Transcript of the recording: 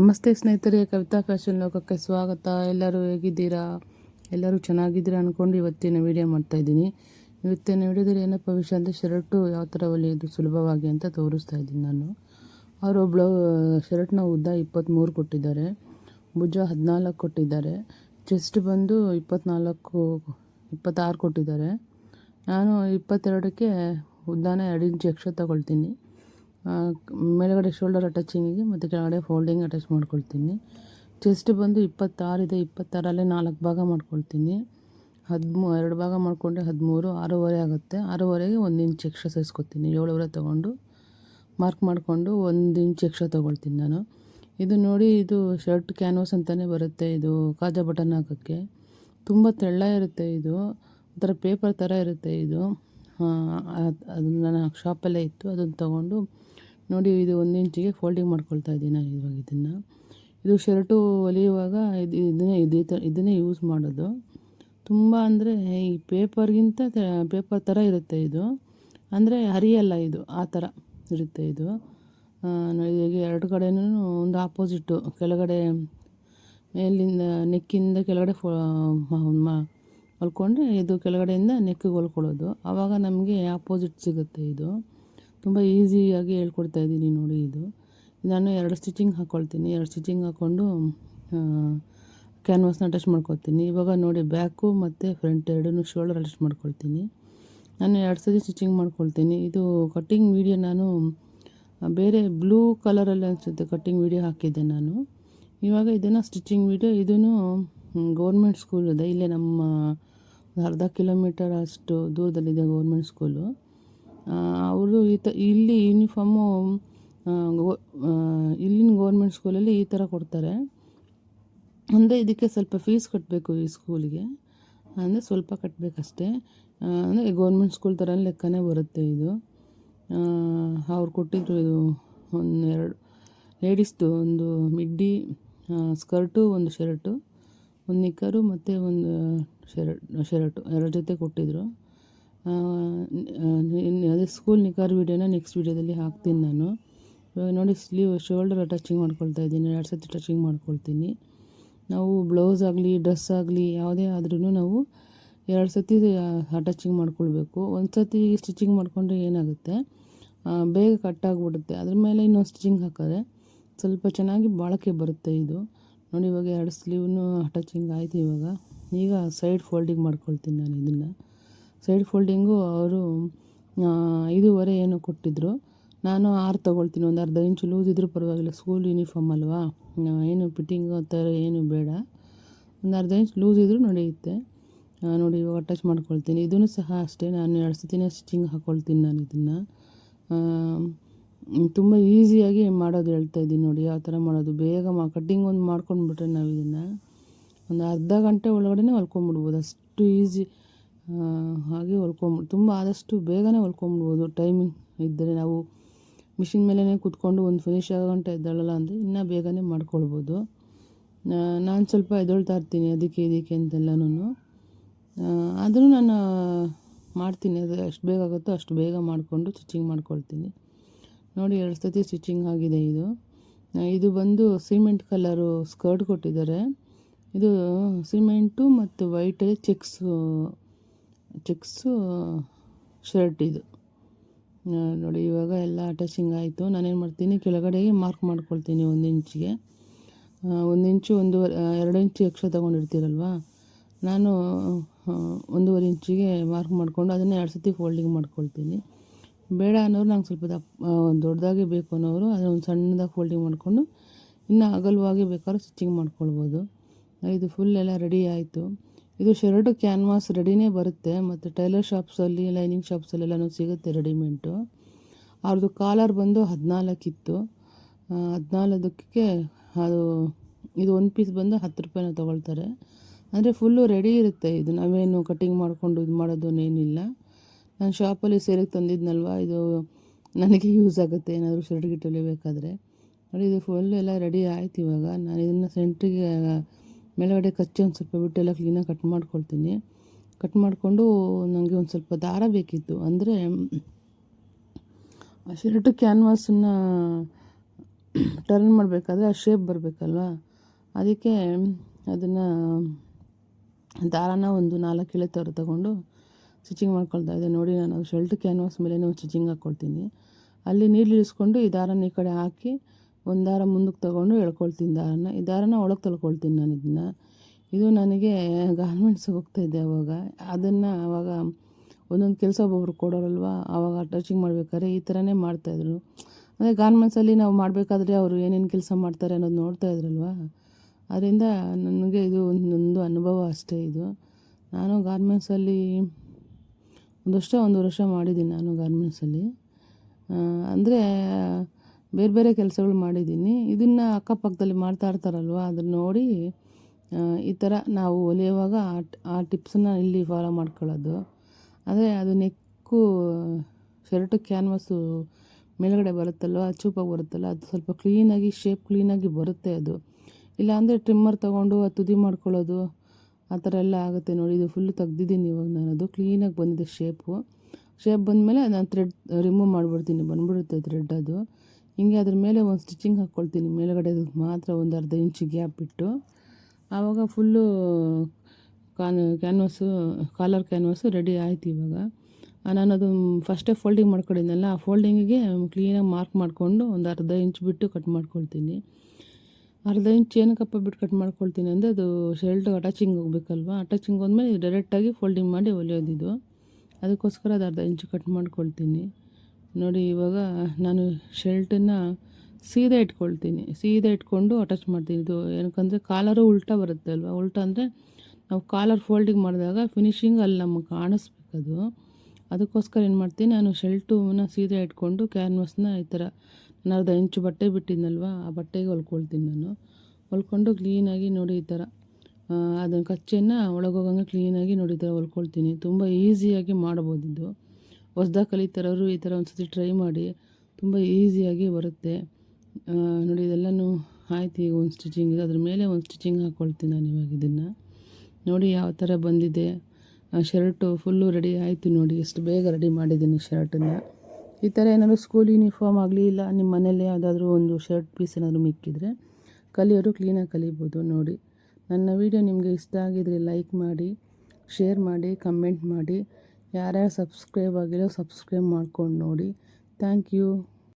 ನಮಸ್ತೆ ಸ್ನೇಹಿತರೆ, ಕವಿತಾ ಫ್ಯಾಷನ್ ಲೋಕಕ್ಕೆ ಸ್ವಾಗತ. ಎಲ್ಲರೂ ಹೇಗಿದ್ದೀರಾ? ಎಲ್ಲರೂ ಚೆನ್ನಾಗಿದ್ದೀರಾ ಅಂದ್ಕೊಂಡು ಇವತ್ತಿನ ವಿಡಿಯೋ ಮಾಡ್ತಾಯಿದ್ದೀನಿ ಇವತ್ತಿನ ವಿಡಿಯೋದಲ್ಲಿ ಏನಪ್ಪ ವಿಷಯ ಅಂದರೆ, ಶರ್ಟು ಯಾವ ಥರ ಹೊಲಿಯೋದು ಸುಲಭವಾಗಿ ಅಂತ ತೋರಿಸ್ತಾ ಇದ್ದೀನಿ ನಾನು. ಅವರು ಬ್ಲೌ ಶರ್ಟ್ನ ಉದ್ದ ಇಪ್ಪತ್ತ್ಮೂರು ಕೊಟ್ಟಿದ್ದಾರೆ. ಭುಜ ಹದಿನಾಲ್ಕು ಕೊಟ್ಟಿದ್ದಾರೆ. ಚೆಸ್ಟ್ ಬಂದು ಇಪ್ಪತ್ತ್ನಾಲ್ಕು ಇಪ್ಪತ್ತಾರು ಕೊಟ್ಟಿದ್ದಾರೆ. ನಾನು ಇಪ್ಪತ್ತೆರಡಕ್ಕೆ ಉದ್ದಾನ ಎರಡು ಇಂಚ್ ಎಕ್ಸ್ಟ್ರಾ ತಗೊಳ್ತೀನಿ. ಮೇಲ್ಗಡೆ ಶೋಲ್ಡರ್ ಅಟ್ಯಾಚಿಂಗಿಗೆ ಮತ್ತು ಕೆಳಗಡೆ ಫೋಲ್ಡಿಂಗ್ ಅಟ್ಯಾಚ್ ಮಾಡ್ಕೊಳ್ತೀನಿ. ಚೆಸ್ಟ್ ಬಂದು ಇಪ್ಪತ್ತಾರಿದೆ ಇಪ್ಪತ್ತಾರಲ್ಲೇ ನಾಲ್ಕು ಭಾಗ ಮಾಡ್ಕೊಳ್ತೀನಿ. ಹದಿಮೂ, ಎರಡು ಭಾಗ ಮಾಡಿಕೊಂಡ್ರೆ ಹದಿಮೂರು, ಆರೂವರೆ ಆಗುತ್ತೆ. ಆರೂವರೆಗೆ ಒಂದು ಇಂಚ್ ಎಕ್ಸ್ಟ್ರಾ ಸೇರಿಸ್ಕೊತೀನಿ ಏಳುವರೆ ತೊಗೊಂಡು ಮಾರ್ಕ್ ಮಾಡಿಕೊಂಡು ಒಂದು ಇಂಚ್ ಎಕ್ಸ್ಟ್ರಾ ತೊಗೊಳ್ತೀನಿ ನಾನು. ಇದು ನೋಡಿ, ಇದು ಶರ್ಟ್ ಕ್ಯಾನ್ವಾಸ್ ಅಂತಲೇ ಬರುತ್ತೆ. ಇದು ಕಾಜಾ ಬಟನ್ ಹಾಕೋಕ್ಕೆ. ತುಂಬ ತೆಳ್ಳ ಇರುತ್ತೆ ಇದು. ಒಂಥರ ಪೇಪರ್ ಥರ ಇರುತ್ತೆ ಇದು. ಅದು ನನ್ನ ಶಾಪಲ್ಲೇ ಇತ್ತು ಅದನ್ನು ತೊಗೊಂಡು ನೋಡಿ, ಇದು ಒಂದು ಇಂಚಿಗೆ ಫೋಲ್ಡಿಂಗ್ ಮಾಡ್ಕೊಳ್ತಾ ಇದ್ದೀನಿ ನಾನು ಇವಾಗ ಇದನ್ನು. ಇದು ಶರ್ಟು ಹೊಲಿಯುವಾಗ ಇದು ಇದನ್ನೇ, ಇದೇ ಥರ ಇದನ್ನೇ ಯೂಸ್ ಮಾಡೋದು. ತುಂಬ ಅಂದರೆ, ಈ ಪೇಪರ್ಗಿಂತ ಪೇಪರ್ ಥರ ಇರುತ್ತೆ ಇದು. ಅಂದರೆ ಹರಿಯಲ್ಲ ಇದು, ಆ ಥರ ಇರುತ್ತೆ ಇದು. ಈಗ ಎರಡು ಕಡೆನೂ ಒಂದು ಆಪೋಸಿಟ್ಟು ಕೆಳಗಡೆ ಮೇಲಿಂದ, ನೆಕ್ಕಿಂದ ಕೆಳಗಡೆ ಫೋ ಹೊಲ್ಕೊಂಡ್ರೆ ಇದು ಕೆಳಗಡೆಯಿಂದ ನೆಕ್ಕಿಗೆ ಹೊಲ್ಕೊಳ್ಳೋದು. ಆವಾಗ ನಮಗೆ ಆಪೋಸಿಟ್ ಸಿಗುತ್ತೆ ಇದು. ತುಂಬ ಈಸಿಯಾಗಿ ಹೇಳ್ಕೊಡ್ತಾ ಇದ್ದೀನಿ ನೋಡಿ ಇದು. ನಾನು ಎರಡು ಸ್ಟಿಚಿಂಗ್ ಹಾಕ್ಕೊಳ್ತೀನಿ ಎರಡು ಸ್ಟಿಚಿಂಗ್ ಹಾಕ್ಕೊಂಡು ಕ್ಯಾನ್ವಾಸ್ನ ಅಟ್ಯಾಚ್ ಮಾಡ್ಕೊಳ್ತೀನಿ. ಇವಾಗ ನೋಡಿ ಬ್ಯಾಕು ಮತ್ತು ಫ್ರಂಟ್ ಎರಡನ್ನೂ ಶೋಲ್ಡರ್ ಅಟ್ಯಾಚ್ ಮಾಡ್ಕೊಳ್ತೀನಿ. ನಾನು ಎರಡು ಸತಿ ಸ್ಟಿಚಿಂಗ್ ಮಾಡ್ಕೊಳ್ತೀನಿ. ಇದು ಕಟ್ಟಿಂಗ್ ವೀಡಿಯೋ ನಾನು ಬೇರೆ ಬ್ಲೂ ಕಲರಲ್ಲಿ ಅನಿಸುತ್ತೆ ಕಟ್ಟಿಂಗ್ ವೀಡಿಯೋ ಹಾಕಿದ್ದೆ ನಾನು. ಇವಾಗ ಇದನ್ನು ಸ್ಟಿಚಿಂಗ್ ವೀಡಿಯೋ ಇದೂ ಗೌರ್ಮೆಂಟ್ ಸ್ಕೂಲ್ ಇದೆ. ಇಲ್ಲೇ ನಮ್ಮ ಅರ್ಧ ಕಿಲೋಮೀಟರ್ ಅಷ್ಟು ದೂರದಲ್ಲಿದೆ ಗೌರ್ಮೆಂಟ್ ಸ್ಕೂಲು. ಅವರು ಈ ತ, ಇಲ್ಲಿ ಯೂನಿಫಾರ್ಮು ಇಲ್ಲಿನ ಗೌರ್ಮೆಂಟ್ ಸ್ಕೂಲಲ್ಲಿ ಈ ಥರ ಕೊಡ್ತಾರೆ. ಅಂದರೆ ಇದಕ್ಕೆ ಸ್ವಲ್ಪ ಫೀಸ್ ಕಟ್ಟಬೇಕು ಈ ಸ್ಕೂಲಿಗೆ ಅಂದರೆ ಸ್ವಲ್ಪ ಕಟ್ಟಬೇಕಷ್ಟೇ ಅಂದರೆ ಗೌರ್ಮೆಂಟ್ ಸ್ಕೂಲ್ ಥರ ಲೆಕ್ಕನೇ ಬರುತ್ತೆ ಇದು. ಅವ್ರು ಕೊಟ್ಟಿದ್ರು ಇದು ಒಂದು ಎರಡು ಲೇಡೀಸ್ದು ಒಂದು ಮಿಡ್ಡಿ ಸ್ಕರ್ಟು ಒಂದು ಶರ್ಟು ಒಂದು ನಿಕ್ಕರು ಮತ್ತು ಒಂದು ಶರ್ಟ್ ಶರ್ಟು ಎರಡು ಜೊತೆ ಇನ್ನು ಅದೇ ಸ್ಕೂಲ್ ನಿಖಾರ್ ವೀಡಿಯೋನ ನೆಕ್ಸ್ಟ್ ವೀಡಿಯೋದಲ್ಲಿ ಹಾಕ್ತೀನಿ ನಾನು. ಇವಾಗ ನೋಡಿ ಸ್ಲೀವ್ ಶೋಲ್ಡರ್ ಟಚಿಂಗ್ ಮಾಡ್ಕೊಳ್ತಾ ಇದ್ದೀನಿ, ಎರಡು ಸತಿ ಟಚಿಂಗ್ ಮಾಡ್ಕೊಳ್ತೀನಿ. ನಾವು ಬ್ಲೌಸ್ ಆಗಲಿ ಡ್ರೆಸ್ ಆಗಲಿ, ಯಾವುದೇ ಆದ್ರೂ ನಾವು ಎರಡು ಸತಿ ಅಟ್ಯಾಚಿಂಗ್ ಮಾಡ್ಕೊಳ್ಬೇಕು. ಒಂದು ಸತಿ ಸ್ಟಿಚಿಂಗ್ ಮಾಡಿಕೊಂಡ್ರೆ ಏನಾಗುತ್ತೆ? ಬೇಗ ಕಟ್ಟಾಗ್ಬಿಡುತ್ತೆ ಅದ್ರ ಮೇಲೆ ಇನ್ನೊಂದು ಸ್ಟಿಚಿಂಗ್ ಹಾಕಿದ್ರೆ ಸ್ವಲ್ಪ ಚೆನ್ನಾಗಿ ಬಾಳಕೆ ಬರುತ್ತೆ ಇದು. ನೋಡಿ, ಇವಾಗ ಎರಡು ಸ್ಲೀವ್ನು ಅಟ್ಯಾಚಿಂಗ್ ಆಯಿತು ಇವಾಗ. ಈಗ ಸೈಡ್ ಫೋಲ್ಡಿಂಗ್ ಮಾಡ್ಕೊಳ್ತೀನಿ ನಾನು ಇದನ್ನು. ಸೈಡ್ ಫೋಲ್ಡಿಂಗು ಅವರು ಐದೂವರೆ ಏನೋ ಕೊಟ್ಟಿದ್ದರು ನಾನು ಆರು ತೊಗೊಳ್ತೀನಿ, ಒಂದು ಅರ್ಧ ಇಂಚು ಲೂಸ್ ಇದ್ದರೂ ಪರವಾಗಿಲ್ಲ, ಸ್ಕೂಲ್ ಯೂನಿಫಾರ್ಮ್ ಅಲ್ವಾ? ಏನು ಫಿಟ್ಟಿಂಗು ಆ ಥರ ಏನು ಬೇಡ. ಒಂದು ಅರ್ಧ ಇಂಚ್ ಲೂಸ್ ಇದ್ದರೂ ನಡೆಯುತ್ತೆ. ನೋಡಿ, ಇವಾಗ ಅಟ್ಯಾಚ್ ಮಾಡ್ಕೊಳ್ತೀನಿ. ಇದೂ ಸಹ ಅಷ್ಟೇ, ನಾನು ಎರಡು ಸತಿನೇ ಸ್ಟಿಚಿಂಗ್ ಹಾಕ್ಕೊಳ್ತೀನಿ ನಾನು ಇದನ್ನು. ತುಂಬ ಈಸಿಯಾಗಿ ಮಾಡೋದು ಹೇಳ್ತಾ ಇದ್ದೀನಿ ನೋಡಿ, ಯಾವ ಥರ ಮಾಡೋದು. ಬೇಗ ಮಾ, ಕಟ್ಟಿಂಗ್ ಒಂದು ಮಾಡ್ಕೊಂಡ್ಬಿಟ್ರೆ ನಾವು ಇದನ್ನು ಒಂದು ಅರ್ಧ ಗಂಟೆ ಒಳಗಡೆ ಹೊಲ್ಕೊಂಬಿಡ್ಬೋದು. ಅಷ್ಟು ಈಸಿ ಹಾಗೆ ಹೊಲ್ಕೊಂಬ ತುಂಬ ಆದಷ್ಟು ಬೇಗನೆ ಹೊಲ್ಕೊಂಬಿಡ್ಬೋದು ಟೈಮಿಂಗ್ ಇದ್ದರೆ ನಾವು ಮಿಷಿನ್ ಮೇಲೇ ಕೂತ್ಕೊಂಡು ಒಂದು ಫಿನಿಶ್ ಆಗೋ ಗಂಟೆ ಇದ್ದಾಳಲ್ಲ ಅಂದರೆ ಇನ್ನೂ ಬೇಗನೆ ಮಾಡ್ಕೊಳ್ಬೋದು. ನಾನು ಸ್ವಲ್ಪ ಎದೊಳ್ತಾ ಇರ್ತೀನಿ ಅದಕ್ಕೆ ಇದಕ್ಕೆ ಅಂತೆಲ್ಲನೂ ಆದರೂ ನಾನು ಮಾಡ್ತೀನಿ, ಅದು ಎಷ್ಟು ಬೇಗ ಆಗುತ್ತೋ ಅಷ್ಟು ಬೇಗ ಮಾಡಿಕೊಂಡು ಸ್ಟಿಚಿಂಗ್ ಮಾಡ್ಕೊಳ್ತೀನಿ. ನೋಡಿ ಎರಡು ಸತಿ ಸ್ಟಿಚಿಂಗ್ ಆಗಿದೆ ಇದು. ಇದು ಬಂದು ಸಿಮೆಂಟ್ ಕಲರು ಸ್ಕರ್ಟ್ ಕೊಟ್ಟಿದ್ದಾರೆ. ಇದು ಸಿಮೆಂಟು ಮತ್ತು ವೈಟಲ್ಲಿ ಚೆಕ್ಸು ಚೆಕ್ಸು ಶರ್ಟ್ ಇದು. ನೋಡಿ, ಇವಾಗ ಎಲ್ಲ ಅಟ್ಯಾಚಿಂಗ್ ಆಯಿತು. ನಾನೇನು ಮಾಡ್ತೀನಿ ಕೆಳಗಡೆಗೆ ಮಾರ್ಕ್ ಮಾಡ್ಕೊಳ್ತೀನಿ ಒಂದು ಇಂಚಿಗೆ ಒಂದು ಇಂಚು ಒಂದೂವರೆ ಎರಡು ಇಂಚು ಎಕ್ಸ್ಟ್ರಾ ತೊಗೊಂಡಿರ್ತೀರಲ್ವ? ನಾನು ಒಂದೂವರೆ ಇಂಚಿಗೆ ಮಾರ್ಕ್ ಮಾಡಿಕೊಂಡು ಅದನ್ನು ಎರಡು ಸತಿ ಫೋಲ್ಡಿಂಗ್ ಮಾಡ್ಕೊಳ್ತೀನಿ. ಬೇಡ ಅನ್ನೋರು ನಂಗೆ ಸ್ವಲ್ಪ ದಪ್ಪ ದೊಡ್ಡದಾಗಿ ಬೇಕು ಅನ್ನೋರು ಅದನ್ನು ಸಣ್ಣದಾಗಿ ಫೋಲ್ಡಿಂಗ್ ಮಾಡಿಕೊಂಡು ಇನ್ನು ಅಗಲವಾಗಿ ಬೇಕಾದ್ರೂ ಸ್ಟಿಚಿಂಗ್ ಮಾಡ್ಕೊಳ್ಬೋದು. ಇದು ಫುಲ್ ಎಲ್ಲ ರೆಡಿ ಆಯಿತು. ಇದು ಶರ್ಟು ಕ್ಯಾನ್ವಾಸ್ ರೆಡಿನೇ ಬರುತ್ತೆ, ಮತ್ತು ಟೈಲರ್ ಶಾಪ್ಸಲ್ಲಿ, ಲೈನಿಂಗ್ ಶಾಪ್ಸಲ್ಲೆಲ್ಲನೂ ಸಿಗುತ್ತೆ ರೆಡಿಮೇಂಟು ಅವ್ರದ್ದು ಕಾಲರ್ ಬಂದು ಹದಿನಾಲ್ಕಿತ್ತು. ಹದಿನಾಲ್ಕಕ್ಕೆ ಅದು, ಇದು ಒಂದು ಪೀಸ್ ಬಂದು ಹತ್ತು ರೂಪಾಯಿನ ತೊಗೊಳ್ತಾರೆ. ಅಂದರೆ ಫುಲ್ಲು ರೆಡಿ ಇರುತ್ತೆ ಇದು. ನಾವೇನು ಕಟ್ಟಿಂಗ್ ಮಾಡಿಕೊಂಡು ಇದು ಮಾಡೋದನ್ನೇನಿಲ್ಲ ನಾನು ಶಾಪಲ್ಲಿ ಸೇರಿಗೆ ತಂದಿದ್ನಲ್ವ, ಇದು ನನಗೆ ಯೂಸ್ ಆಗುತ್ತೆ. ಏನಾದರೂ ಶರ್ಟ್ ಗಿಟ್ ಹೊಲಿಬೇಕಾದ್ರೆ ನೋಡಿ, ಇದು ಫುಲ್ ಎಲ್ಲ ರೆಡಿ ಆಯ್ತು ಇವಾಗ. ನಾನು ಇದನ್ನು ಸೆಂಟ್ರಿಗೆ ಮೇಲ್ಗಡೆ ಕಚ್ಚಿ ಒಂದು ಸ್ವಲ್ಪ ಬಿಟ್ಟು ಎಲ್ಲ ಕ್ಲೀನಾಗಿ ಕಟ್ ಮಾಡ್ಕೊಳ್ತೀನಿ. ಕಟ್ ಮಾಡಿಕೊಂಡು ನನಗೆ ಒಂದು ಸ್ವಲ್ಪ ದಾರ ಬೇಕಿತ್ತು. ಅಂದರೆ, ಆ ಶರ್ಟ್ ಕ್ಯಾನ್ವಾಸನ್ನು ಟರ್ನ್ ಮಾಡಬೇಕಾದ್ರೆ ಆ ಶೇಪ್ ಬರಬೇಕಲ್ವ? ಅದಕ್ಕೆ ಅದನ್ನು ದಾರಾನ ಒಂದು ನಾಲ್ಕು ಎಳೆ ತರ ತಗೊಂಡು ಸ್ಟಿಚಿಂಗ್ ಮಾಡ್ಕೊಳ್ತಾ ಇದ್ದೆ. ನೋಡಿ, ನಾನು ಶರ್ಟ್ ಕ್ಯಾನ್ವಾಸ್ ಮೇಲೆ ಸ್ಟಿಚಿಂಗ್ ಹಾಕ್ಕೊಳ್ತೀನಿ. ಅಲ್ಲಿ ನೀರು ಇಳಿಸ್ಕೊಂಡು ಈ ದಾರನ ಈ ಕಡೆ ಹಾಕಿ ಒಂದು ದಾರ ಮುಂದಕ್ಕೆ ತೊಗೊಂಡು ಎಳ್ಕೊಳ್ತೀನಿ ದಾರನ. ಈ ದಾರನ ಒಳಗೆ ತೊಳ್ಕೊಳ್ತೀನಿ ನಾನು ಇದನ್ನು. ಇದು ನನಗೆ ಗಾರ್ಮೆಂಟ್ಸ್ಗೆ ಹೋಗ್ತಾಯಿದ್ದೆ ಅವಾಗ. ಅದನ್ನು ಆವಾಗ ಒಂದೊಂದು ಕೆಲಸ ಒಬ್ಬೊಬ್ರು ಕೊಡೋರಲ್ವ? ಆವಾಗ ಟಚಿಂಗ್ ಮಾಡ್ಬೇಕಾದ್ರೆ ಈ ಥರನೇ ಮಾಡ್ತಾಯಿದ್ರು ಅಂದರೆ ಗಾರ್ಮೆಂಟ್ಸಲ್ಲಿ ನಾವು ಮಾಡಬೇಕಾದ್ರೆ ಅವರು ಏನೇನು ಕೆಲಸ ಮಾಡ್ತಾರೆ ಅನ್ನೋದು ನೋಡ್ತಾ ಇದ್ರಲ್ವ? ಅದರಿಂದ ನನಗೆ ಇದು ಒಂದೊಂದು ಅನುಭವ ಅಷ್ಟೇ ಇದು. ನಾನು ಗಾರ್ಮೆಂಟ್ಸಲ್ಲಿ ಒಂದು ವರ್ಷ ಒಂದು ವರ್ಷ ಮಾಡಿದ್ದೀನಿ ನಾನು ಗಾರ್ಮೆಂಟ್ಸಲ್ಲಿ ಅಂದರೆ ಬೇರೆ ಬೇರೆ ಕೆಲಸಗಳು ಮಾಡಿದ್ದೀನಿ. ಇದನ್ನು ಅಕ್ಕಪಕ್ಕದಲ್ಲಿ ಮಾಡ್ತಾ ಇರ್ತಾರಲ್ವ, ಅದನ್ನು ನೋಡಿ ಈ ಥರ ನಾವು ಹೊಲಿಯುವಾಗ ಆ ಟಿಪ್ಸನ್ನು ಇಲ್ಲಿ ಫಾಲೋ ಮಾಡ್ಕೊಳ್ಳೋದು. ಆದರೆ ಅದು ನೆಕ್ಕು, ಶರ್ಟು ಕ್ಯಾನ್ವಸ್ಸು ಮೇಲುಗಡೆ ಬರುತ್ತಲ್ವ ಚೂಪಾಗಿ ಬರುತ್ತಲ್ಲ, ಅದು ಸ್ವಲ್ಪ ಕ್ಲೀನಾಗಿ ಶೇಪ್ ಕ್ಲೀನಾಗಿ ಬರುತ್ತೆ ಅದು. ಇಲ್ಲಾಂದರೆ ಟ್ರಿಮ್ಮರ್ ತೊಗೊಂಡು ಅದು ತುದಿ ಮಾಡ್ಕೊಳ್ಳೋದು, ಆ ಥರ ಎಲ್ಲ ಆಗುತ್ತೆ ನೋಡಿ. ಇದು ಫುಲ್ಲು ತೆಗ್ದಿದ್ದೀನಿ ಇವಾಗ ನಾನು ಅದು ಕ್ಲೀನಾಗಿ ಬಂದಿದೆ ಶೇಪು ಶೇಪ್ ಬಂದಮೇಲೆ ನಾನು ಥ್ರೆಡ್ ರಿಮೂವ್ ಮಾಡಿಬಿಡ್ತೀನಿ, ಬಂದ್ಬಿಡುತ್ತೆ ಥ್ರೆಡ್ ಅದು. ಹಿಂಗೆ ಅದ್ರ ಮೇಲೆ ಒಂದು ಸ್ಟಿಚಿಂಗ್ ಹಾಕ್ಕೊಳ್ತೀನಿ ಮೇಲುಗಡೆ ಮಾತ್ರ ಒಂದು ಅರ್ಧ ಇಂಚು ಗ್ಯಾಪ್ ಬಿಟ್ಟು ಆವಾಗ ಫುಲ್ಲು ಕಾನ್ ಕ್ಯಾನ್ವಸ್ಸು ಕಾಲರ್ ಕ್ಯಾನ್ವಾಸು ರೆಡಿ ಆಯ್ತು ಇವಾಗ. ನಾನು ಅದು ಫಸ್ಟೇ ಫೋಲ್ಡಿಂಗ್ ಮಾಡ್ಕೊಂಡಿದ್ದೆನಲ್ಲ ಆ ಫೋಲ್ಡಿಂಗಿಗೆ ಕ್ಲೀನಾಗಿ ಮಾರ್ಕ್ ಮಾಡಿಕೊಂಡು ಒಂದು ಅರ್ಧ ಇಂಚ್ ಬಿಟ್ಟು ಕಟ್ ಮಾಡ್ಕೊಳ್ತೀನಿ. ಅರ್ಧ ಇಂಚ್ ಏನಕ್ಕಪ್ಪ ಬಿಟ್ಟು ಕಟ್ ಮಾಡ್ಕೊಳ್ತೀನಿ ಅಂದರೆ ಅದು ಶರ್ಟ್ ಅಟ್ಯಾಚಿಂಗ್ ಹೋಗ್ಬೇಕಲ್ವ? ಅಟ್ಯಾಚಿಂಗ್ ಹೋದ್ಮೇಲೆ ಡೈರೆಕ್ಟಾಗಿ ಫೋಲ್ಡಿಂಗ್ ಮಾಡಿ ಹೊಲಿಯೋದಿದು ಅದಕ್ಕೋಸ್ಕರ ಅದು ಅರ್ಧ ಇಂಚು ಕಟ್ ಮಾಡ್ಕೊಳ್ತೀನಿ. ನೋಡಿ, ಇವಾಗ ನಾನು ಶರ್ಟನ್ನು ಸೀದಾ ಇಟ್ಕೊಳ್ತೀನಿ. ಸೀದಾ ಇಟ್ಕೊಂಡು ಅಟ್ಯಾಚ್ ಮಾಡ್ತೀನಿ. ಇದು ಏನಕ್ಕಂದರೆ ಕಾಲರು ಉಲ್ಟಾ ಬರುತ್ತೆ ಅಲ್ವಾ? ಉಲ್ಟಾ ಅಂದರೆ ನಾವು ಕಾಲರ್ ಫೋಲ್ಡಿಂಗ್ ಮಾಡಿದಾಗ ಫಿನಿಶಿಂಗ್ ಅಲ್ಲಿ ನಮಗೆ ಕಾಣಿಸ್ಬೇಕದು. ಅದಕ್ಕೋಸ್ಕರ ಏನು ಮಾಡ್ತೀನಿ, ನಾನು ಶೆಲ್ಟುನ ಸೀದಾ ಇಟ್ಕೊಂಡು ಕ್ಯಾನ್ವಸ್ನ ಈ ಥರ ನಾನು ಅರ್ಧ ಇಂಚು ಬಟ್ಟೆ ಬಿಟ್ಟಿದ್ನಲ್ವ, ಆ ಬಟ್ಟೆಗೆ ಹೊಲ್ಕೊಳ್ತೀನಿ ನಾನು. ಹೊಲ್ಕೊಂಡು ಕ್ಲೀನಾಗಿ ನೋಡಿ ಈ ಥರ ಅದನ್ನು ಕಚ್ಚೆನ ಒಳಗೋಗಂಗೆ ಕ್ಲೀನಾಗಿ ನೋಡಿ ಈ ಥರ ಹೊಲ್ಕೊಳ್ತೀನಿ. ತುಂಬ ಈಸಿಯಾಗಿ ಮಾಡ್ಬೋದಿದ್ದು ಹೊಸ್ದಾಗಿ ಕಲಿತಾರವರು ಈ ಥರ ಒಂದು ಸತಿ ಟ್ರೈ ಮಾಡಿ ತುಂಬ ಈಸಿಯಾಗಿ ಬರುತ್ತೆ. ನೋಡಿ, ಇದೆಲ್ಲನೂ ಆಯ್ತು ಈಗ ಒಂದು ಸ್ಟಿಚಿಂಗ್ ಅದ್ರ ಮೇಲೆ ಒಂದು ಸ್ಟಿಚಿಂಗ್ ಹಾಕ್ಕೊಳ್ತೀನಿ ನಾನು ಇವಾಗ ಇದನ್ನು. ನೋಡಿ ಯಾವ ಥರ ಬಂದಿದೆ. ಶರ್ಟು ಫುಲ್ಲು ರೆಡಿ ಆಯಿತು ನೋಡಿ, ಎಷ್ಟು ಬೇಗ ರೆಡಿ ಮಾಡಿದ್ದೀನಿ ಶರ್ಟನ್ನು ಈ ಥರ ಏನಾದರೂ ಸ್ಕೂಲ್ ಯೂನಿಫಾರ್ಮ್ ಆಗಲಿ ಇಲ್ಲ ನಿಮ್ಮ ಮನೇಲಿ ಯಾವುದಾದ್ರೂ ಒಂದು ಶರ್ಟ್ ಪೀಸ್ ಏನಾದರೂ ಮಿಕ್ಕಿದ್ರೆ ಕಲಿಯೋರು ಕ್ಲೀನಾಗಿ ಕಲಿಬೋದು ನೋಡಿ. ನನ್ನ ವಿಡಿಯೋ ನಿಮಗೆ ಇಷ್ಟ ಆಗಿದರೆ ಲೈಕ್ ಮಾಡಿ ಶೇರ್ ಮಾಡಿ ಕಮೆಂಟ್ ಮಾಡಿ. ಯಾರ್ಯಾರು ಸಬ್ಸ್ಕ್ರೈಬ್ ಆಗಿರೋ ಸಬ್ಸ್ಕ್ರೈಬ್ ಮಾಡ್ಕೊಂಡು ನೋಡಿ. Thank you.